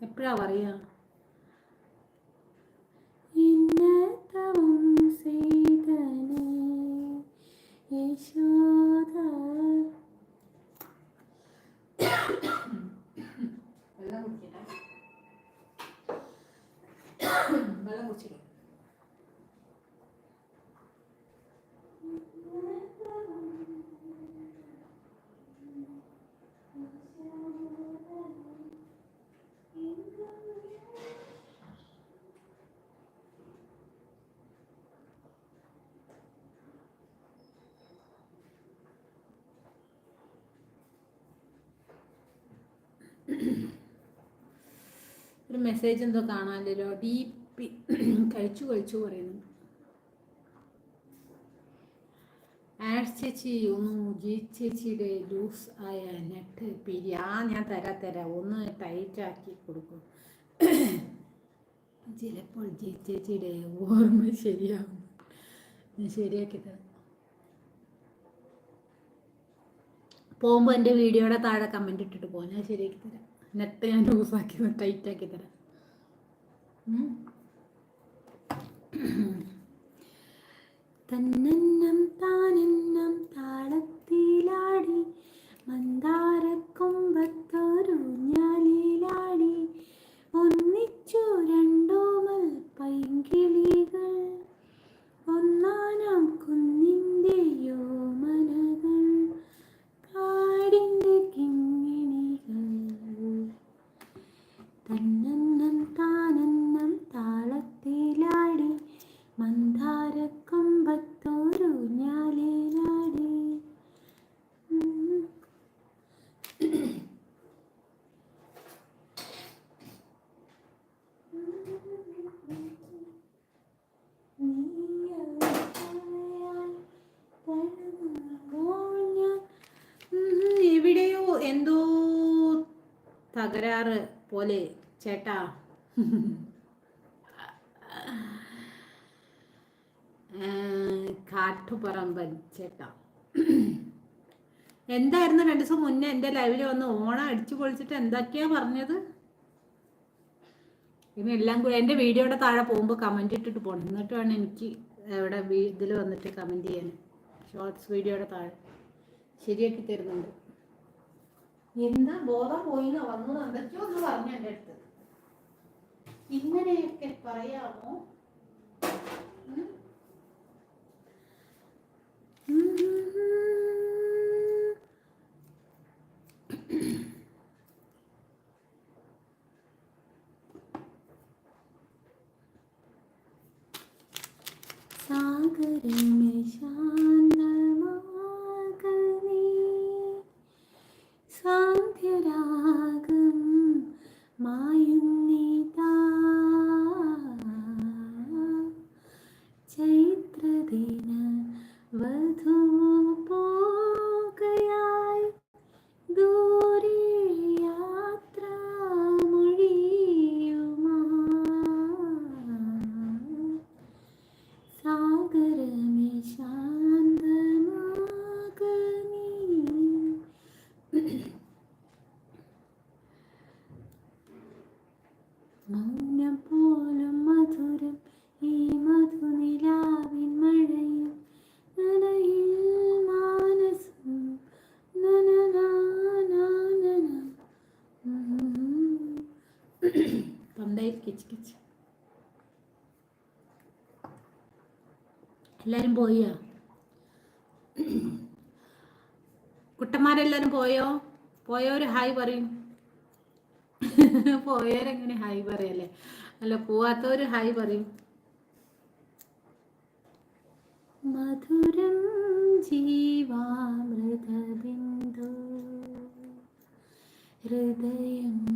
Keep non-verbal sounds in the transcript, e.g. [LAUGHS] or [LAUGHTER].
എപ്പോഴാ പറയുക വെള്ളം കുടിക്കട്ടെ? ഒരു മെസ്സേജ് എന്തോ കാണാനില്ലല്ലോ ഡി പി [CLEARS THROAT] കഴിച്ചു കഴിച്ചു പറയുന്നു. ആഷ് ചേച്ചി ഒന്ന് ജി ചേച്ചിയുടെ ലൂസ് ആയ നെറ്റ് പിരി. ആ ഞാൻ തരാ തരാം. ഒന്ന് ടൈറ്റ് ആക്കി കൊടുക്കും. [CLEARS THROAT] ചിലപ്പോൾ ജി ചേച്ചിയുടെ ഓർമ്മ ശരിയാവും ഞാൻ ശരിയാക്കി പോകുമ്പോൾ എന്റെ വീഡിയോയുടെ താഴെ കമന്റ് ഇട്ടിട്ട് പോകും. ഞാൻ ശരിയാക്കി തരാം. നെറ്റ് ഞാൻ ലൂസാക്കി ടൈറ്റ് ആക്കി തരാം. തന്നെ തന്നെന്നം മന്ദാരക്കൊമ്പത്തോരു ഞാലിലാടി എവിടെയോ എന്തോ തകരാറ് പോലെ ചേട്ടാ ആ, കാട്ടുപറമ്പൻ ചേട്ടാ എന്തായിരുന്നു രണ്ടു ദിവസം മുന്നേ എന്റെ ലൈവിൽ വന്ന് ഓണം അടിച്ചു പൊളിച്ചിട്ട് എന്തൊക്കെയാ പറഞ്ഞത്? ഇനി എല്ലാം കൂടി എന്റെ വീഡിയോയുടെ താഴെ പോകുമ്പോൾ കമന്റ് ഇട്ടിട്ട് പോകണം എന്നിട്ട് വേണം എനിക്ക് ഇവിടെ ഇതിൽ വന്നിട്ട് കമന്റ് ചെയ്യാൻ. ഷോർട്സ് വീഡിയോയുടെ താഴെ. ശരിയാക്കി തരുന്നുണ്ട്. എന്താ ബോധം പോയിന്നോ വന്നു എന്തൊക്കെയോ ഒന്ന് പറഞ്ഞു എന്റെ അടുത്ത്. ഇങ്ങനെയൊക്കെ പറയാമോ? 상태라금 마윤니다. മൗനം പോലും മധുരം ഈ മധുനിലാവിൻ മഴയും നനയിൽ മാനസം. തൊണ്ടയിൽ കിച്ച് കിച്ച്. എല്ലാരും പോയോ? കുട്ടന്മാരെല്ലാരും പോയോ? പോയോ ഒരു ഹായ് പറയും. [LAUGHS] പോയവരെങ്ങനെ ഹായ് പറയല്ലേ? അല്ല പോവാത്തവര് ഹായ് പറയും. മധുരം ജീവാമൃതബിന്ദു. ഹൃദയം